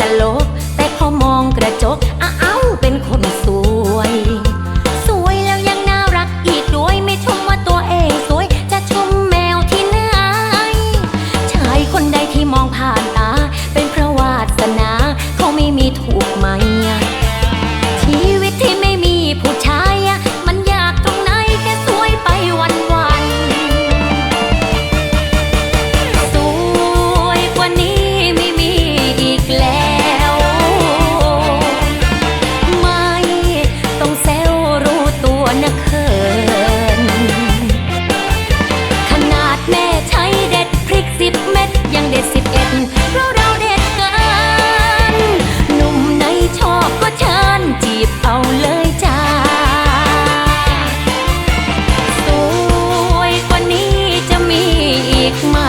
ตลก แต่พอมองกระจกอ้าวเป็นคนสวย สวยแล้วยังน่ารักอีกด้วยไม่ชมว่าตัวเองสวยจะชมแมวที่ไหนชายคนใดที่มองผ่าน my